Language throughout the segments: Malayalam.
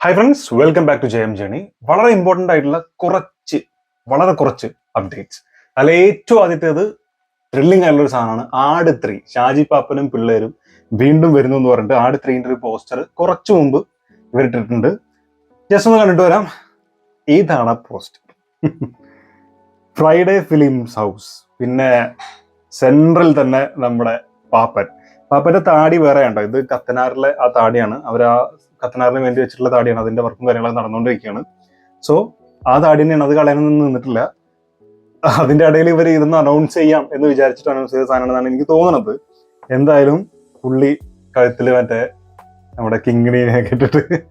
Hi friends welcome back to Jayam journey വളരെ ഇമ്പോർട്ടന്റ് ആയിട്ടുള്ള കുറച്ച് വളരെ കുറച്ച് അപ്ഡേറ്റ്സ് അതിൽ ഏറ്റവും ആദ്യത്തേത് ത്രില്ലിംഗ് ആയിട്ടുള്ള ഒരു സാധനമാണ് ആട് ത്രീ. ഷാജി പാപ്പനും പിള്ളേരും വീണ്ടും വരുന്നു എന്ന് പറഞ്ഞിട്ട് ആട് ത്രീന്റെ ഒരു പോസ്റ്റർ കുറച്ച് മുമ്പ് ഇവരിട്ടിട്ടുണ്ട് ജസ്റ്റ് ഒന്ന് കണ്ടിട്ട് വരാം. ഇതാണ് പോസ്റ്റ് ഫ്രൈഡേ ഫിലിംസ് ഹൗസ് പിന്നെ സെൻട്രൽ തന്നെ നമ്മുടെ പാപ്പൻ. പാപ്പന്റെ താടി വേറെ ഉണ്ടോ? ഇത് കത്തനാറിലെ ആ താടിയാണ്. അവർ ആ കത്തനാറിന് വേണ്ടി വെച്ചിട്ടുള്ള താടിയാണ്. അതിന്റെ വർക്കും കാര്യങ്ങളും നടന്നുകൊണ്ടിരിക്കുകയാണ്. സോ ആ താടിനെയാണ് അത് കളയാനൊന്നും നിന്നിട്ടില്ല. അതിന്റെ ഇടയിൽ ഇവർ ഇതൊന്ന് അനൗൺസ് ചെയ്യാം എന്ന് വിചാരിച്ചിട്ട് അനൗൺസ് ചെയ്ത സാധനമാണെന്നാണ് എനിക്ക് തോന്നുന്നത്. എന്തായാലും പുള്ളി കഴുത്തിൽ മറ്റേ നമ്മുടെ കിങ്ങിണിനെ കേട്ടിട്ട്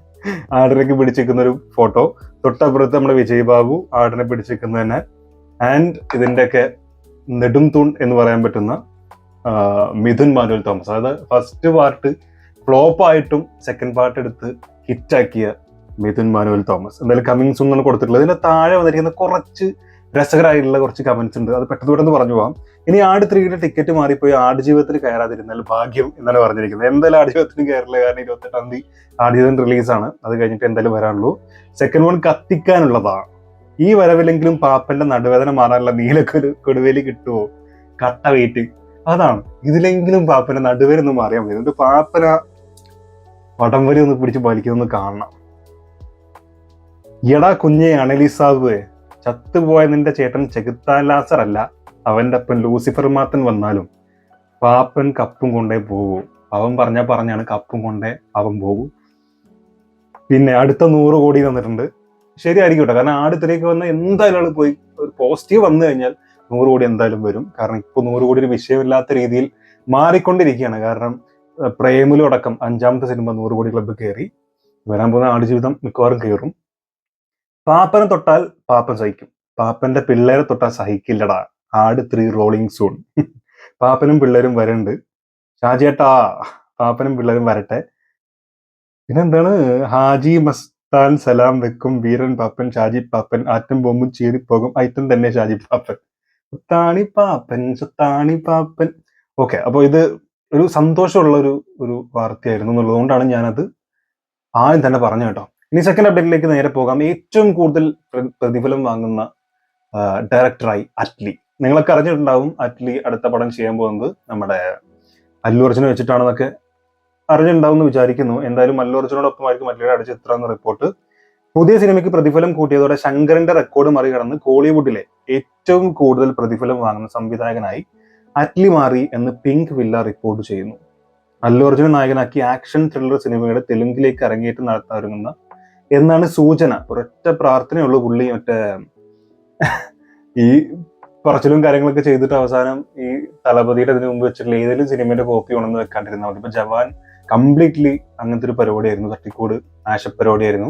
ആടിനൊക്കെ പിടിച്ചിരിക്കുന്ന ഒരു ഫോട്ടോ. തൊട്ടപ്പുറത്ത് നമ്മുടെ വിജയ് ബാബു ആടിനെ പിടിച്ചിരിക്കുന്നത് തന്നെ. ആൻഡ് ഇതിന്റെയൊക്കെ നെടും തൂൺ എന്ന് പറയാൻ പറ്റുന്ന മിഥുൻ മാനുവൽ തോമസ്. അതായത് ഫസ്റ്റ് പാർട്ട് ഫ്ലോപ്പ് ആയിട്ടും സെക്കൻഡ് പാർട്ട് എടുത്ത് ഹിറ്റാക്കിയ മിഥുൻ മാനുവൽ തോമസ്. എന്തായാലും കമ്മിങ് സൂൺ എന്നാണ് കൊടുത്തിട്ടുള്ളത്. ഇതിന്റെ താഴെ വന്നിരിക്കുന്ന കുറച്ച് രസകരമായിട്ടുള്ള കുറച്ച് കമന്റ്സ് ഉണ്ട്. അത് പെട്ടെന്ന് പെട്ടെന്ന് പറഞ്ഞു പോകാം ഇനി ആട് ത്രീയുടെ ടിക്കറ്റ് മാറിപ്പോയി. ആട് ജീവിതത്തിന് കയറാതിരുന്നാൽ ഭാഗ്യം എന്നാണ് പറഞ്ഞിരിക്കുന്നത്. എന്തായാലും ആട് ജീവിതത്തിന് കയറില്ല. കാരണം ഇരുപത്തെട്ടാം തീയതി ആട് ജീവിതം റിലീസാണ് അത് കഴിഞ്ഞിട്ട് എന്തായാലും വരാനുള്ളൂ. Second one കത്തിക്കാനുള്ളതാണ്. ഈ വരവിലെങ്കിലും പാപ്പന്റെ നടുവേദന മാറാനുള്ള നീലക്കൊരു കൊടുവേലി കിട്ടുമോ കട്ട വെയിറ്റ്. അതാണ്. ഇതിലെങ്കിലും പാപ്പന നടുവരൊന്നും മാറിയാൽ മതി. എന്നിട്ട് പാപ്പന വടംവലി ഒന്ന് പിടിച്ച് വലിക്കുന്നൊന്ന് കാണണം. എടാ കുഞ്ഞെ അണലിസാബ് ചത്തുപോയ നിന്റെ ചേട്ടൻ ചെകുത്താലാസർ അല്ല അവന്റെ അപ്പൻ ലൂസിഫർ മാത്തൻ വന്നാലും പാപ്പൻ കപ്പും കൊണ്ടേ പോകൂ അവൻ പറഞ്ഞ പറഞ്ഞാണ് കപ്പും കൊണ്ടേ അവൻ പോകൂ പിന്നെ അടുത്ത നൂറ് കോടി തന്നിട്ടുണ്ട്. ശരിയായിരിക്കും കേട്ടോ. കാരണം ആടുത്തിലേക്ക് വന്ന എന്തായാലും പോയി ഒരു പോസിറ്റീവ് വന്നു കഴിഞ്ഞാൽ നൂറ് കോടി എന്തായാലും വരും. കാരണം ഇപ്പൊ നൂറ് കോടി ഒരു വിഷയമില്ലാത്ത രീതിയിൽ മാറിക്കൊണ്ടിരിക്കുകയാണ്. കാരണം പ്രേമിലും അടക്കം അഞ്ചാമത്തെ സിനിമ നൂറ് കോടി ക്ലബ്ബ് കയറി. വരാൻ പോകുന്ന ആടുജീവിതം മിക്കവാറും കയറും. പാപ്പനെ തൊട്ടാൽ പാപ്പൻ സഹിക്കും. പാപ്പന്റെ പിള്ളേരെ തൊട്ടാൽ സഹിക്കില്ലടാ. ആട് ത്രീ റോളിംഗ് സൂൺ പാപ്പനും പിള്ളേരും വരണ്ട്. ഷാജിയേട്ടാ പാപ്പനും പിള്ളേരും വരട്ടെ. പിന്നെന്താണ്? ഹാജി മസ്താൻ സലാം വെക്കും വീരൻ പാപ്പൻ ഷാജി പാപ്പൻ ആറ്റം ബോംബും ചീറിപ്പോകും. ഐറ്റം തന്നെ ഷാജി പാപ്പൻ. സുത്താണി പാപ്പൻ സുത്താണി പാപ്പൻ. ഓക്കെ അപ്പൊ ഇത് ഒരു സന്തോഷമുള്ള ഒരു ഒരു വാർത്തയായിരുന്നു എന്നുള്ളതുകൊണ്ടാണ് ഞാനത് ആദ്യം തന്നെ പറഞ്ഞു കേട്ടോ. ഇനി സെക്കൻഡ് അപ്ഡേറ്റിലേക്ക് നേരെ പോകാം. ഏറ്റവും കൂടുതൽ പ്ര- പ്രതിഫലം വാങ്ങുന്ന ഡയറക്ടറായി അറ്റ്ലി. നിങ്ങളൊക്കെ അറിഞ്ഞിട്ടുണ്ടാവും അറ്റ്ലി അടുത്ത പടം ചെയ്യാൻ പോകുന്നത് നമ്മുടെ അല്ലു അർജുനെ വെച്ചിട്ടാണെന്നൊക്കെ അറിഞ്ഞിട്ടുണ്ടാവും എന്ന് വിചാരിക്കുന്നു. എന്തായാലും അല്ലു അർജുനോടൊപ്പമായിരിക്കും അറ്റ്ലിയുടെ അടുത്ത ചിത്രം എന്ന റിപ്പോർട്ട് പുതിയ സിനിമയ്ക്ക് പ്രതിഫലം കൂട്ടിയതോടെ ശങ്കറിന്റെ റെക്കോർഡ് മറികടന്ന് കോളിവുഡിലെ ഏറ്റവും കൂടുതൽ പ്രതിഫലം വാങ്ങുന്ന സംവിധായകനായി അറ്റ്ലി മാറി എന്ന് പിങ്ക് വില്ല റിപ്പോർട്ട് ചെയ്യുന്നു. അല്ലു അർജുന നായകനാക്കി ആക്ഷൻ ത്രില്ലർ സിനിമയുടെ തെലുങ്കിലേക്ക് അരങ്ങേറ്റം നടത്താറുങ്ങുന്ന എന്നാണ് സൂചന. ഒരൊറ്റ പ്രാർത്ഥനയുള്ള പുള്ളി മറ്റേ ഈ പറച്ചിലും കാര്യങ്ങളൊക്കെ ചെയ്തിട്ട് അവസാനം ഈ തലപതിയുടെ അതിന് മുമ്പ് വെച്ചിട്ടുള്ള ഏതെങ്കിലും സിനിമയുടെ കോപ്പി ഉണെന്ന് വെക്കാണ്ടിരുന്നാൽ മതി. ഇപ്പൊ ജവാൻ കംപ്ലീറ്റ്ലി അങ്ങനത്തെ ഒരു പരിപാടിയായിരുന്നു. തട്ടിക്കൂട് ആശപരിപാടിയായിരുന്നു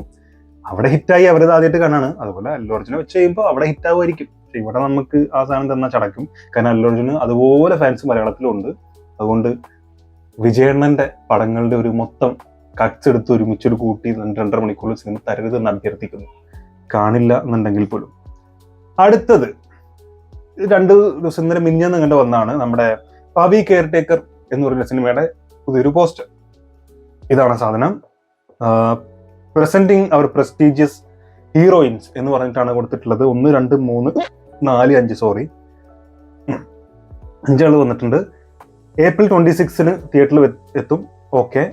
അവിടെ ഹിറ്റായി അവരത് ആദ്യമായിട്ട് കാണാണ്. അതുപോലെ അല്ലു അർജുനെ വെച്ച് കഴിയുമ്പോൾ അവിടെ ഹിറ്റാവുമായിരിക്കും പക്ഷെ ഇവിടെ നമുക്ക് ആ സാധനം തന്നാൽ ചടക്കും. കാരണം അല്ലു അതുപോലെ ഫാൻസ് മലയാളത്തിലുണ്ട് അതുകൊണ്ട് വിജയണ്ണന്റെ പടങ്ങളുടെ ഒരു മൊത്തം കട്ട്സ് എടുത്ത് ഒരുമിച്ചൊരു കൂട്ടി രണ്ട് രണ്ടര മണിക്കൂറിൽ സിനിമ തരരുതെന്ന് അഭ്യർത്ഥിക്കുന്നു. കാണില്ല എന്നുണ്ടെങ്കിൽ പോലും. അടുത്തത് രണ്ട് ദിവസം ഇന്നലെ മിഞ്ഞെന്ന് കണ്ട് വന്നാണ് നമ്മുടെ പവി കെയർ ടേക്കർ എന്ന് പറയുന്ന സിനിമയുടെ പുതിയൊരു പോസ്റ്റർ ഇതാണ് സാധനം. പ്രസന്റിങ് അവർ പ്രസ്റ്റീജിയസ് ഹീറോയിൻസ് എന്ന് പറഞ്ഞിട്ടാണ് കൊടുത്തിട്ടുള്ളത്. ഒന്ന് രണ്ട് മൂന്ന് നാല് അഞ്ച് സോറി അഞ്ചാൾ വന്നിട്ടുണ്ട്. ഏപ്രിൽ ട്വന്റി സിക്സിന് തിയേറ്ററിൽ എത്തും. Okay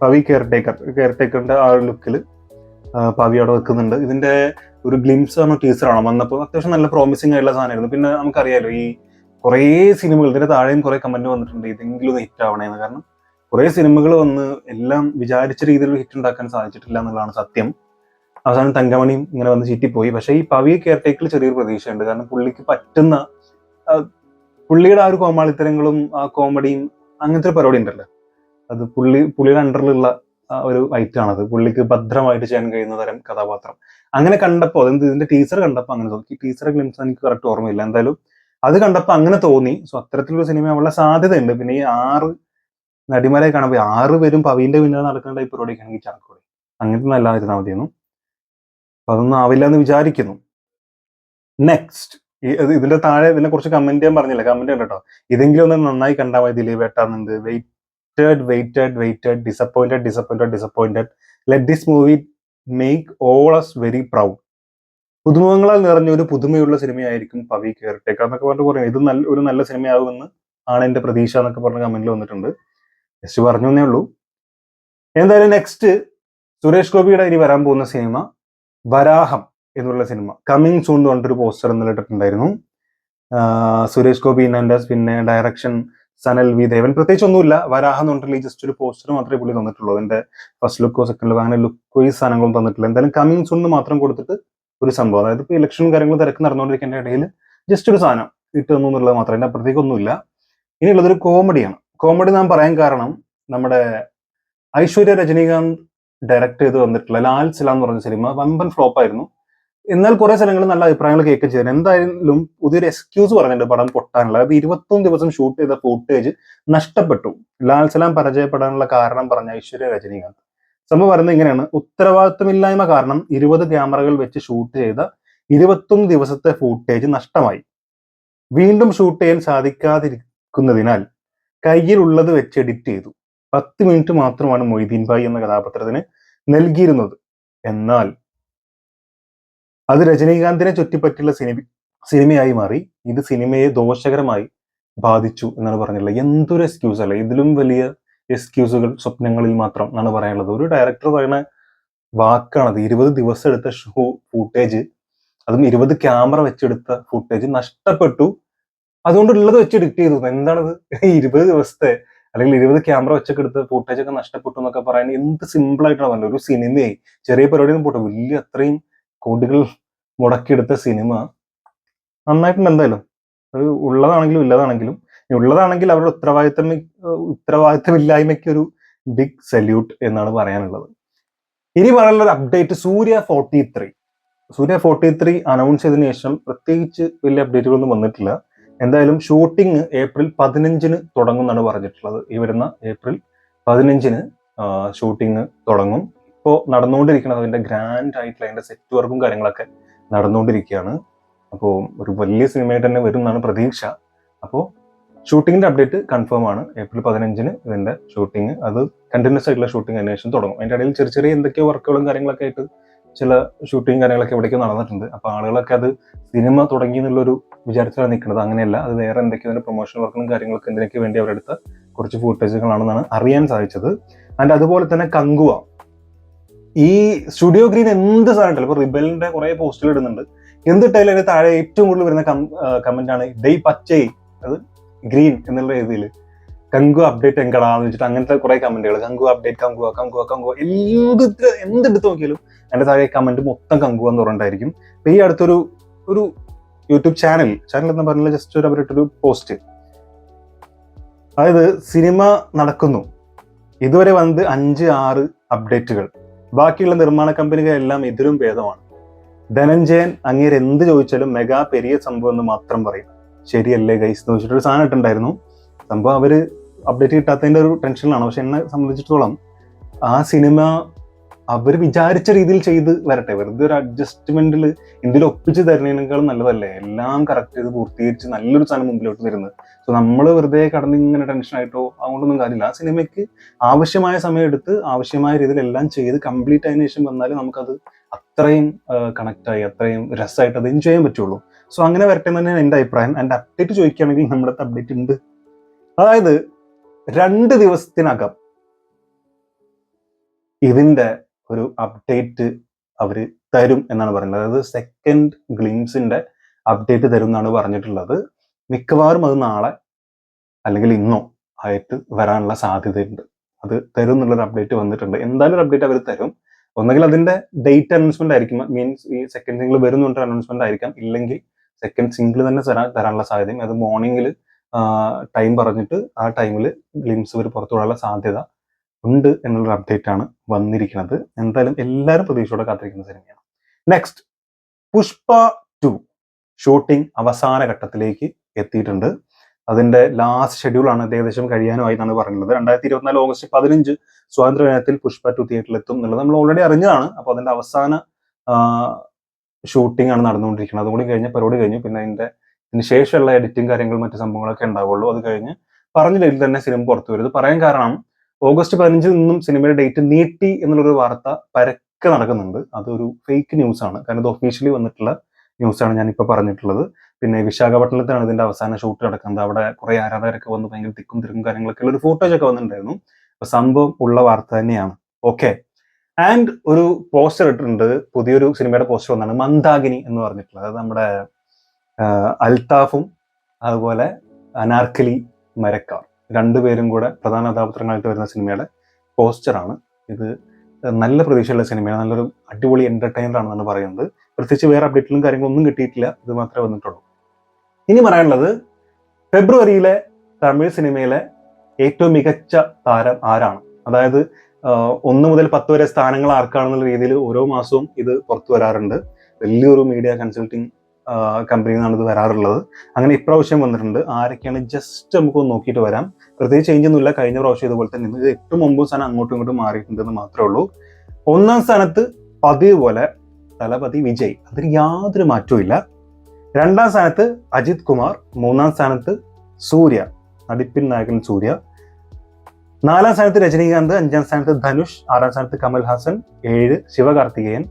Pavi care taker care ടേക്കറിന്റെ ആ ലുക്കിൽ പവി അവിടെ വെക്കുന്നുണ്ട്. ഇതിന്റെ ഒരു ഗ്ലിംസ് ആണ്. ടീച്ചറാണ് വന്നപ്പോൾ അത്യാവശ്യം നല്ല പ്രോമിസിംഗ് ആയിട്ടുള്ള സാധനമായിരുന്നു. പിന്നെ നമുക്കറിയാലോ ഈ കുറേ സിനിമകൾ ഇതിന്റെ താഴെയും കുറേ കമന്റ് വന്നിട്ടുണ്ട്. ഇതെങ്കിലും ഒന്ന് ഹിറ്റ് ആവണേന്ന്. കാരണം കുറേ സിനിമകൾ വന്ന് എല്ലാം വിചാരിച്ച രീതിയിൽ ഹിറ്റ് ഉണ്ടാക്കാൻ സാധിച്ചിട്ടില്ല എന്നുള്ളതാണ് സത്യം. അവസാനം തങ്കമണിയും ഇങ്ങനെ വന്ന് ചീറ്റിപ്പോയി. പക്ഷേ ഈ പവി കെയർടേക്കിൽ ചെറിയൊരു പ്രതീക്ഷയുണ്ട്. കാരണം പുള്ളിക്ക് പറ്റുന്ന പുള്ളിയുടെ ആ ഒരു കോമാളിത്തരങ്ങളും ആ കോമഡിയും അങ്ങനത്തെ ഒരു പരിപാടി ഉണ്ടല്ലോ. അത് പുള്ളി പുള്ളിയുടെ അണ്ടറിലുള്ള ഒരു ഐറ്റം ആണത് പുള്ളിക്ക് ഭദ്രമായിട്ട് ചെയ്യാൻ കഴിയുന്ന തരം കഥാപാത്രം. അങ്ങനെ കണ്ടപ്പോൾ അതെന്ത് ഇതിന്റെ ടീച്ചർ കണ്ടപ്പോൾ അങ്ങനെ തോന്നി. ടീച്ചറെ ഗ്ലിംസ് എനിക്ക് കറക്റ്റ് ഓർമ്മയില്ല. എന്തായാലും അത് കണ്ടപ്പോൾ അങ്ങനെ തോന്നി. സോ അത്തരത്തിലൊരു സിനിമ ഉള്ള സാധ്യതയുണ്ട്. പിന്നെ ഈ ആറ് നടിമാരെ കാണുമ്പോൾ ആറ് പേരും പവീന്റെ പിന്നാലെ നടക്കുന്ന ടൈപ്പ് പരിപാടിയൊക്കെ ആണെങ്കിൽ ചാക്കോടെ. അങ്ങനത്തെ നല്ലതായിരുന്നാൽ മതിയെന്നു. അപ്പൊ അതൊന്നും ആവില്ല എന്ന് വിചാരിക്കുന്നു നെക്സ്റ്റ് ഇതിന്റെ താഴെ ഇതിനെ കുറിച്ച് കമന്റ് ചെയ്യാൻ പറഞ്ഞില്ല? കമന്റ് കണ്ടോ ഇതെങ്കിലും ഒന്ന് നന്നായി കണ്ടാൽ മതി Dileep ഏട്ടാന്നുണ്ട് waited waited waited disappointed disappointed disappointed let this movie make all us very proud പുതുമുഖങ്ങളാൽ നിറഞ്ഞ ഒരു പുതുമയുള്ള സിനിമയായിരിക്കും പവി കെയർടേക്കർ എന്നൊക്കെ പറഞ്ഞിട്ട് പറയുന്നത് ഇത് നല്ല ഒരു നല്ല സിനിമയാകുമെന്ന് ആണ് എന്റെ പ്രതീക്ഷ എന്നൊക്കെ പറഞ്ഞ കമന്റിൽ വന്നിട്ടുണ്ട്. ജസ്റ്റ് പറഞ്ഞു എന്നേ ഉള്ളൂ. എന്തായാലും നെക്സ്റ്റ് സുരേഷ് ഗോപിയുടെ ഇനി വരാൻ പോകുന്ന സിനിമ വരാഹം എന്നുള്ള സിനിമ. കമ്മിങ് സൂൺ എന്ന് പറഞ്ഞിട്ടൊരു പോസ്റ്റർ എന്നിട്ടിട്ടുണ്ടായിരുന്നു സുരേഷ് ഗോപി നൻഡസ് പിന്നെ ഡയറക്ഷൻ സനൽ വി ദേവൻ. പ്രത്യേകിച്ച് ഒന്നുമില്ല വരാഹം എന്ന് പറഞ്ഞിട്ടുള്ള ജസ്റ്റ് ഒരു പോസ്റ്റർ മാത്രമേ പുള്ളി തന്നിട്ടുള്ളൂ. അതിന്റെ ഫസ്റ്റ് ലുക്കോ സെക്കൻഡ് ലുക്കോ അങ്ങനെ ലുക്ക് ഈ സാധനങ്ങളും തന്നിട്ടില്ല. എന്തായാലും കമ്മിങ് സൂൺ മാത്രം കൊടുത്തിട്ട് ഒരു സംഭവം. അതായത് ഇപ്പോൾ ഇലക്ഷനും കാര്യങ്ങളും തിരക്ക് നടന്നുകൊണ്ടിരിക്കുന്ന ഇടയിൽ ജസ്റ്റ് ഒരു സാധനം ഇട്ട് എന്നുള്ളത് മാത്രം എന്റെ അപ്പുറത്തേക്ക് ഒന്നുമില്ല ഇനിയുള്ളത് ഒരു കോമഡിയാണ് കോമഡി ഞാൻ പറയാൻ കാരണം നമ്മുടെ ഐശ്വര്യ രജനീകാന്ത് ഡയറക്ട് ചെയ്ത് വന്നിട്ടുള്ള ലാൽ സില എന്ന് പറഞ്ഞ സിനിമ വമ്പൻ ഫ്ലോപ്പ് ആയിരുന്നു. എന്നാൽ കുറെ സ്ഥലങ്ങളിൽ നല്ല അഭിപ്രായങ്ങൾ കേൾക്കുകയും ചെയ്തു എന്തായാലും പുതിയൊരു എക്സ്ക്യൂസ് പറഞ്ഞിട്ടുണ്ട് പടം പൊട്ടാനുള്ള. അതായത് ഇരുപത്തൊന്ന് ദിവസം ഷൂട്ട് ചെയ്ത ഫൂട്ടേജ് നഷ്ടപ്പെട്ടു. ലാൽ സലാം പരാജയപ്പെടാനുള്ള കാരണം പറഞ്ഞ ഐശ്വര്യ രജനീകാന്ത്. സംഭവം പറയുന്നത് ഇങ്ങനെയാണ്. ഉത്തരവാദിത്വമില്ലായ്മ കാരണം ഇരുപത് ക്യാമറകൾ വെച്ച് ഷൂട്ട് ചെയ്ത ഇരുപത്തൊന്ന് ദിവസത്തെ ഫൂട്ടേജ് നഷ്ടമായി. വീണ്ടും ഷൂട്ട് ചെയ്യാൻ സാധിക്കാതിരിക്കുന്നതിനാൽ കയ്യിലുള്ളത് വെച്ച് എഡിറ്റ് ചെയ്തു. പത്ത് മിനിറ്റ് മാത്രമാണ് മൊയ്തീൻ ഭായ് എന്ന കഥാപാത്രത്തിന് നൽകിയിരുന്നത്. എന്നാൽ അത് രജനീകാന്തിനെ ചുറ്റിപ്പറ്റിയുള്ള സിനിമ സിനിമയായി മാറി. ഇത് സിനിമയെ ദോഷകരമായി ബാധിച്ചു എന്നാണ് പറഞ്ഞിട്ടുള്ളത്. എന്തൊരു എക്സ്ക്യൂസ് അല്ല? ഇതിലും വലിയ എക്സ്ക്യൂസുകൾ സ്വപ്നങ്ങളിൽ മാത്രം എന്നാണ് പറയാനുള്ളത്. ഒരു ഡയറക്ടർ പറയുന്ന വാക്കാണത്. ഇരുപത് ദിവസം എടുത്ത ഷൂ ഫൂട്ടേജ് അതും ഇരുപത് ക്യാമറ വെച്ചെടുത്ത ഫൂട്ടേജ് നഷ്ടപ്പെട്ടു. അതുകൊണ്ടുള്ളത് വെച്ച് എഡിറ്റ് ചെയ്തു. എന്താണത്? ഇരുപത് ദിവസത്തെ അല്ലെങ്കിൽ ഇരുപത് ക്യാമറ വെച്ചൊക്കെ എടുത്ത് ഫൂട്ടേജ് ഒക്കെ നഷ്ടപ്പെട്ടു എന്നൊക്കെ പറയാൻ എന്ത് സിമ്പിൾ ആയിട്ടാണ് പറഞ്ഞത്. ഒരു സിനിമയെ ചെറിയ പരിപാടിയൊന്നും പോട്ടെ വലിയ അത്രയും കോടികൾ മുടക്കിയെടുത്ത സിനിമ നന്നായിട്ടുണ്ട് എന്തായാലും. അത് ഉള്ളതാണെങ്കിലും ഇല്ലതാണെങ്കിലും ഉള്ളതാണെങ്കിൽ അവരുടെ ഉത്തരവാദിത്തം ഉത്തരവാദിത്തമില്ലായ്മയ്ക്ക് ഒരു ബിഗ് സല്യൂട്ട് എന്നാണ് പറയാനുള്ളത്. ഇനി പറയാനുള്ള ഒരു update Suriya forty three Suriya forty three announce ചെയ്തതിനു ശേഷം പ്രത്യേകിച്ച് വലിയ അപ്ഡേറ്റുകളൊന്നും വന്നിട്ടില്ല. എന്തായാലും ഷൂട്ടിംഗ് ഏപ്രിൽ പതിനഞ്ചിന് തുടങ്ങും എന്നാണ് പറഞ്ഞിട്ടുള്ളത്. ഈ വരുന്ന ഏപ്രിൽ പതിനഞ്ചിന് ഷൂട്ടിംഗ് തുടങ്ങും. ഇപ്പോൾ നടന്നുകൊണ്ടിരിക്കുന്നത് അതിന്റെ ഗ്രാൻഡ് ആയിട്ടുള്ള അതിന്റെ സെറ്റ് വർക്കും കാര്യങ്ങളൊക്കെ നടന്നുകൊണ്ടിരിക്കുകയാണ്. അപ്പോൾ ഒരു വലിയ സിനിമയായിട്ട് തന്നെ വരും എന്നാണ് പ്രതീക്ഷ. അപ്പോൾ ഷൂട്ടിങ്ങിന്റെ അപ്ഡേറ്റ് കൺഫേം ആണ്. ഏപ്രിൽ പതിനഞ്ചിന് ഇതിന്റെ ഷൂട്ടിംഗ് അത് കണ്ടിന്യൂസ് ആയിട്ടുള്ള ഷൂട്ടിംഗ് അന്വേഷണം തുടങ്ങും. അതിന്റെ ഇടയിൽ ചെറിയ ചെറിയ എന്തൊക്കെയോ വർക്കുകളും കാര്യങ്ങളൊക്കെ ആയിട്ട് ചില ഷൂട്ടിംഗ് കാര്യങ്ങളൊക്കെ എവിടേക്കോ നടന്നിട്ടുണ്ട്. അപ്പോൾ ആളുകളൊക്കെ അത് സിനിമ തുടങ്ങി എന്നുള്ളൊരു വിചാരിച്ചാണ് നിൽക്കുന്നത്. അങ്ങനെയല്ല അത് വേറെ എന്തൊക്കെയോ അതിന്റെ പ്രൊമോഷൻ വർക്കും കാര്യങ്ങളൊക്കെ എന്തിനൊക്കെ വേണ്ടി അവരെടുത്ത കുറച്ച് ഫുട്ടേജുകളാണെന്നാണ് അറിയാൻ സാധിച്ചത്. ആൻഡ് അതുപോലെ തന്നെ കങ്കുവ. ഈ സ്റ്റുഡിയോ ഗ്രീൻ എന്ത് സാധനം ഇപ്പൊ റിബലിന്റെ കുറെ പോസ്റ്റുകൾ ഇടുന്നുണ്ട്. എന്തിട്ടായാലും അതിന് താഴെ ഏറ്റവും കൂടുതൽ വരുന്ന കമന്റ് ആണ് ഡേ പച്ചേ അത് ഗ്രീൻ എന്നുള്ള രീതിയിൽ. കങ്കു അപ്ഡേറ്റ് എങ്കടാന്ന് വെച്ചിട്ട് അങ്ങനത്തെ കുറെ കമന്റുകൾ കങ്കു അപ്ഡേറ്റ് കങ്കുവ കങ്കുവ കങ്കുവ എന്ത് എന്തെടുത്ത് നോക്കിയാലും അതിന്റെ താഴെ കമന്റ് മൊത്തം കങ്കുവ എന്ന് പറഞ്ഞിട്ടായിരിക്കും. ഈ അടുത്തൊരു ഒരു യൂട്യൂബ് ചാനൽ ചാനൽ എന്ന് പറഞ്ഞാൽ ജസ്റ്റ് ഒരു അവരിട്ടൊരു പോസ്റ്റ് അതായത് സിനിമ നടക്കുന്നു. ഇതുവരെ വന്നത് അഞ്ച് ആറ് അപ്ഡേറ്റുകൾ ബാക്കിയുള്ള നിർമ്മാണ കമ്പനികളെല്ലാം ഇതിലും ഭേദമാണ്. ധനഞ്ജയൻ അങ്ങേര് എന്ത് ചോദിച്ചാലും മെഗാ പെരിയ സംഭവം എന്ന് മാത്രം പറയും. ശരിയല്ലേ ഗൈസ് എന്ന് വെച്ചിട്ടൊരു സാധനം ഇട്ടുണ്ടായിരുന്നു സംഭവം അവർ അപ്ഡേറ്റ് കിട്ടാത്തതിന്റെ ഒരു ടെൻഷനിലാണ് പക്ഷെ എന്നെ സംബന്ധിച്ചിടത്തോളം ആ സിനിമ അവർ വിചാരിച്ച രീതിയിൽ ചെയ്ത് വരട്ടെ. വെറുതെ ഒരു അഡ്ജസ്റ്റ്മെന്റിൽ എന്തെങ്കിലും ഒപ്പിച്ച് തരുന്നതിനേക്കാളും നല്ലതല്ലേ? എല്ലാം കറക്റ്റ് ചെയ്ത് പൂർത്തീകരിച്ച് നല്ലൊരു സാധനം മുമ്പിലോട്ട് വരുന്നത്. സോ നമ്മൾ വെറുതെ കടന്ന് ഇങ്ങനെ ടെൻഷൻ ആയിട്ടോ അതുകൊണ്ടൊന്നും കാര്യമില്ല. ആ സിനിമയ്ക്ക് ആവശ്യമായ സമയം എടുത്ത് ആവശ്യമായ രീതിയിൽ എല്ലാം ചെയ്ത് കംപ്ലീറ്റ് ആയതിനു ശേഷം വന്നാൽ നമുക്കത് അത്രയും കണക്ട് ആയി അത്രയും രസമായിട്ട് അത് എൻജോയ് ചെയ്യാൻ പറ്റുള്ളൂ. സോ അങ്ങനെ വരട്ടെ എന്ന് തന്നെയാണ് എന്റെ അഭിപ്രായം. എന്റെ അപ്ഡേറ്റ് ചോദിക്കുകയാണെങ്കിൽ നമ്മുടെ അപ്ഡേറ്റ് ഉണ്ട്. അതായത് രണ്ട് ദിവസത്തിനകം ഇതിന്റെ ഒരു അപ്ഡേറ്റ് അവർ തരും എന്നാണ് പറയുന്നത്. അതായത് സെക്കൻഡ് ഗ്ലിംസിന്റെ അപ്ഡേറ്റ് തരും എന്നാണ് പറഞ്ഞിട്ടുള്ളത്. മിക്കവാറും അത് നാളെ അല്ലെങ്കിൽ ഇന്നോ ആയിട്ട് വരാനുള്ള സാധ്യതയുണ്ട്. അത് തരും എന്നുള്ളൊരു അപ്ഡേറ്റ് വന്നിട്ടുണ്ട്. എന്തായാലും ഒരു അപ്ഡേറ്റ് അവർ തരും. ഒന്നെങ്കിൽ അതിന്റെ ഡേറ്റ് അനൗൺസ്മെന്റ് ആയിരിക്കും. മീൻസ് ഈ സെക്കൻഡ് സിംഗിൾ വരുന്നുണ്ട് അനൗൺസ്മെന്റ് ആയിരിക്കാം. ഇല്ലെങ്കിൽ സെക്കൻഡ് സിംഗിൾ തന്നെ തരാൻ തരാനുള്ള സാധ്യതയും. അത് മോർണിംഗിൽ ടൈം പറഞ്ഞിട്ട് ആ ടൈമിൽ ഗ്ലിംസ് ഇവർ പുറത്തു വിടാനുള്ള സാധ്യത ഉണ്ട് എന്നുള്ള അപ്ഡേറ്റ് ആണ് വന്നിരിക്കുന്നത്. എന്തായാലും എല്ലാവരും പ്രതീക്ഷയോടെ കാത്തിരിക്കുന്ന സിനിമയാണ്. നെക്സ്റ്റ് പുഷ്പ ടു ഷൂട്ടിംഗ് അവസാന ഘട്ടത്തിലേക്ക് എത്തിയിട്ടുണ്ട്. അതിന്റെ ലാസ്റ്റ് ഷെഡ്യൂൾ ആണ് ഏകദേശം കഴിയാനുമായി എന്നാണ് പറയുന്നത്. രണ്ടായിരത്തി ഇരുപത്തിനാല് ഓഗസ്റ്റ് പതിനഞ്ച് സ്വാതന്ത്ര്യ ദിനത്തിൽ പുഷ്പ ടു തിയേറ്ററിൽ എത്തും എന്നുള്ളത് നമ്മൾ ഓൾറെഡി അറിഞ്ഞതാണ്. അപ്പോൾ അതിന്റെ അവസാന ഷൂട്ടിംഗ് ആണ് നടന്നുകൊണ്ടിരിക്കുന്നത്. അതുകൂടി കഴിഞ്ഞ പരിപാടി കഴിഞ്ഞു. പിന്നെ അതിന്റെ ശേഷമുള്ള എഡിറ്റിംഗ് കാര്യങ്ങളും മറ്റു സംഭവങ്ങളൊക്കെ ഉണ്ടാവുള്ളൂ. അത് കഴിഞ്ഞ് പറഞ്ഞ തന്നെ സിനിമ പുറത്തു വരും. ഇത് പറയാൻ കാരണം ഓഗസ്റ്റ് പതിനഞ്ചിൽ നിന്നും സിനിമയുടെ ഡേറ്റ് നീട്ടി എന്നുള്ളൊരു വാർത്ത പരക്കെ നടക്കുന്നുണ്ട്. അതൊരു ഫേക്ക് ന്യൂസ് ആണ്. കാരണം ഇത് ഒഫീഷ്യലി വന്നിട്ടുള്ള ന്യൂസാണ് ഞാനിപ്പോൾ പറഞ്ഞിട്ടുള്ളത്. പിന്നെ വിശാഖപട്ടണത്തിലാണ് ഇതിന്റെ അവസാന ഷൂട്ട് നടക്കുന്നത്. അവിടെ കുറെ ആരാധകരൊക്കെ വന്ന് ഭയങ്കര തിക്കും തിരക്കും കാര്യങ്ങളൊക്കെ ഉള്ള ഒരു ഫോട്ടോസൊക്കെ വന്നിട്ടുണ്ടായിരുന്നു. അപ്പൊ സംഭവം ഉള്ള വാർത്ത തന്നെയാണ്. ഓക്കെ ആൻഡ് ഒരു പോസ്റ്റർ ഇട്ടിട്ടുണ്ട്. പുതിയൊരു സിനിമയുടെ പോസ്റ്റർ വന്നാണ് മന്ദാഗിനി എന്ന് പറഞ്ഞിട്ടുള്ളത്. അത് നമ്മുടെ അൽതാഫും അതുപോലെ അനാർക്കലി മരക്കാർ. രണ്ടുപേരും കൂടെ പ്രധാന കഥാപാത്രങ്ങളായിട്ട് വരുന്ന സിനിമയുടെ പോസ്റ്ററാണ്. ഇത് നല്ല പ്രതീക്ഷയുള്ള സിനിമയാണ്. നല്ലൊരു അടിപൊളി എന്റർടൈനർ ആണെന്നാണ് പറയുന്നത്. പ്രത്യേകിച്ച് വേറെ അപ്ഡേറ്റിലും കാര്യങ്ങളൊന്നും കിട്ടിയിട്ടില്ല. ഇത് മാത്രമേ വന്നിട്ടുള്ളൂ. ഇനി പറയാനുള്ളത് ഫെബ്രുവരിയിലെ തമിഴ് സിനിമയിലെ ഏറ്റവും മികച്ച താരം ആരാണ്? അതായത് ഒന്ന് മുതൽ പത്ത് വരെ സ്ഥാനങ്ങൾ ആർക്കാണെന്നുള്ള രീതിയിൽ ഓരോ മാസവും ഇത് പുറത്തു വരാറുണ്ട്. വലിയൊരു മീഡിയ കൺസൾട്ടിങ് കമ്പനിയിൽ നിന്നാണ് ഇത് വരാറുള്ളത്. അങ്ങനെ ഇപ്രാവശ്യം വന്നിട്ടുണ്ട്. ആരൊക്കെയാണ്? ജസ്റ്റ് നമുക്കൊന്ന് നോക്കിയിട്ട് വരാം. പ്രത്യേകിച്ച് ചേഞ്ച് ഒന്നുമില്ല. കഴിഞ്ഞ പ്രാവശ്യം ഇതുപോലെ തന്നെ ഇത് എട്ടും ഒമ്പതും സ്ഥാനം അങ്ങോട്ടും ഇങ്ങോട്ടും മാറിയിട്ടുണ്ടെന്ന് മാത്രമേ ഉള്ളൂ. ഒന്നാം സ്ഥാനത്ത് പതിവ് പോലെ തലപതി വിജയ്. അതിന് യാതൊരു മാറ്റവും ഇല്ല. രണ്ടാം സ്ഥാനത്ത് അജിത് കുമാർ. മൂന്നാം സ്ഥാനത്ത് സൂര്യ. നടിപ്പിൻ നായകൻ സൂര്യ. നാലാം സ്ഥാനത്ത് രജനീകാന്ത്. അഞ്ചാം സ്ഥാനത്ത് ധനുഷ്. ആറാം സ്ഥാനത്ത് കമൽ ഹാസൻ ഏഴ് ശിവകാർത്തികേയൻ.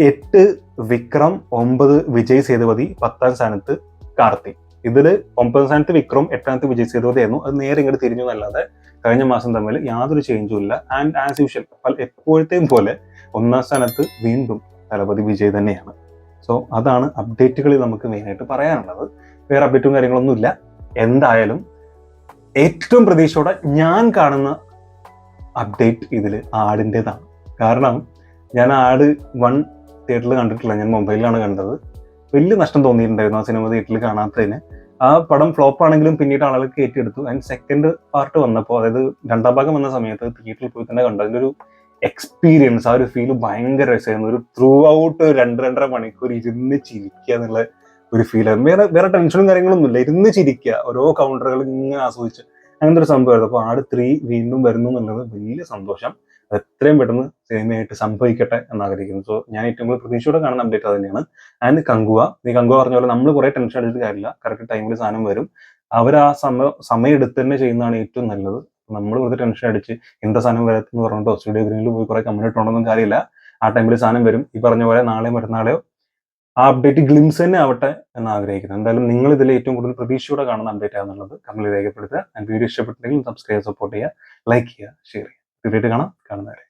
എട്ട് വിക്രം ഒമ്പത് വിജയ് സേതുപതി പത്താം സ്ഥാനത്ത് കാർത്തി ഇതിൽ ഒമ്പതാം സ്ഥാനത്ത് വിക്രം എട്ടാമത്തെ വിജയ് സേതുപതി ആയിരുന്നു അത് നേരെ ഇങ്ങോട്ട് തിരിഞ്ഞു എന്നല്ലാതെ കഴിഞ്ഞ മാസം തമ്മിൽ യാതൊരു ചേഞ്ചും ഇല്ല. ആൻഡ് ആസ് യൂഷ്വൽ എപ്പോഴത്തെയും പോലെ ഒന്നാം സ്ഥാനത്ത് വീണ്ടും തലപതി വിജയ് തന്നെയാണ്. സോ അതാണ് അപ്ഡേറ്റുകളിൽ നമുക്ക് മെയിനായിട്ട് പറയാനുള്ളത്. വേറെ അപ്ഡേറ്റും കാര്യങ്ങളൊന്നും ഇല്ല. എന്തായാലും ഏറ്റവും പ്രതീക്ഷയോടെ ഞാൻ കാണുന്ന അപ്ഡേറ്റ് ഇതിൽ ആടിന്റെതാണ് കാരണം ഞാൻ ആട് വൺ തിയേറ്ററിൽ കണ്ടിട്ടില്ല. ഞാൻ മൊബൈലിലാണ് കണ്ടത്. വലിയ നഷ്ടം തോന്നിയിട്ടുണ്ടായിരുന്നു ആ സിനിമ തിയേറ്ററിൽ കാണാത്തതിന്. ആ പടം ഫ്ലോപ്പ് ആണെങ്കിലും പിന്നീട് ആളുകൾ കയറ്റിയെടുത്തു. ആൻഡ് സെക്കൻഡ് പാർട്ട് വന്നപ്പോൾ അതായത് രണ്ടാം ഭാഗം വന്ന സമയത്ത് തിയേറ്ററിൽ പോയി തന്നെ കണ്ടു. അതിന്റെ ഒരു എക്സ്പീരിയൻസ് ആ ഒരു ഫീൽ ഭയങ്കര രസമായിരുന്നു. ഒരു ത്രൂ ഔട്ട് രണ്ട് രണ്ടര മണിക്കൂർ ഇരുന്ന് ചിരിക്കുക എന്നുള്ള ഒരു ഫീലായിരുന്നു വേറെ വേറെ ടെൻഷനും കാര്യങ്ങളൊന്നും ഇല്ല. ഇരുന്ന് ചിരിക്കുക. ഓരോ കൗണ്ടറുകൾ ഇങ്ങനെ ആസ്വദിച്ച് അങ്ങനത്തെ ഒരു സംഭവമായിരുന്നു. അപ്പോൾ ആട് ത്രീ വീണ്ടും വരുന്നു എന്നുള്ളത് വലിയ സന്തോഷം. എത്രയും പെട്ടെന്ന് സിനിമയായിട്ട് സംഭവിക്കട്ടെ എന്ന് ആഗ്രഹിക്കുന്നു സോ ഞാൻ ഏറ്റവും കൂടുതൽ പ്രതീക്ഷയോടെ കാണുന്ന അപ്ഡേറ്റ് അത് തന്നെയാണ്. ആൻഡ് കങ്കുവ. നീ കങ്കുവ പറഞ്ഞ പോലെ നമ്മൾ കുറെ ടെൻഷൻ അടിച്ചിട്ട് കാര്യമില്ല. കറക്റ്റ് ടൈമിൽ സാധനം വരും. അവർ ആ സമയം സമയം എടുത്ത് തന്നെ ചെയ്യുന്നതാണ് ഏറ്റവും നല്ലത്. നമ്മൾ വെറുതെ ടെൻഷൻ അടിച്ച് എന്താ സാധനം വരത്തെന്ന് പറഞ്ഞിട്ടോ സ്റ്റുഡിയോ ഗ്രീനിൽ പോയി കുറെ കമന്റ് ഇട്ടുകൊണ്ടൊന്നും കാര്യമില്ല. ആ ടൈമിൽ സാധനം വരും. ഈ പറഞ്ഞ പോലെ നാളെയോ മറ്റന്നാളെയോ ആ അപ്ഡേറ്റ് ഗ്ലിംസ് തന്നെ ആവട്ടെ എന്ന് ആഗ്രഹിക്കുന്നു എന്തായാലും നിങ്ങൾ ഇതിൽ ഏറ്റവും കൂടുതൽ പ്രതീക്ഷയോടെ കാണുന്ന അപ്ഡേറ്റ് ആണെന്നുള്ളത് കമന്റിൽ രേഖപ്പെടുത്തുക. വീഡിയോ ഇഷ്ടപ്പെട്ടെങ്കിൽ സബ്സ്ക്രൈബ് സപ്പോർട്ട് ചെയ്യുക. ലൈക്ക് ചെയ്യുക ഷെയർ ചെയ്യുക. തീർച്ചയായിട്ടും കാണാം. കാണുന്നവരെ.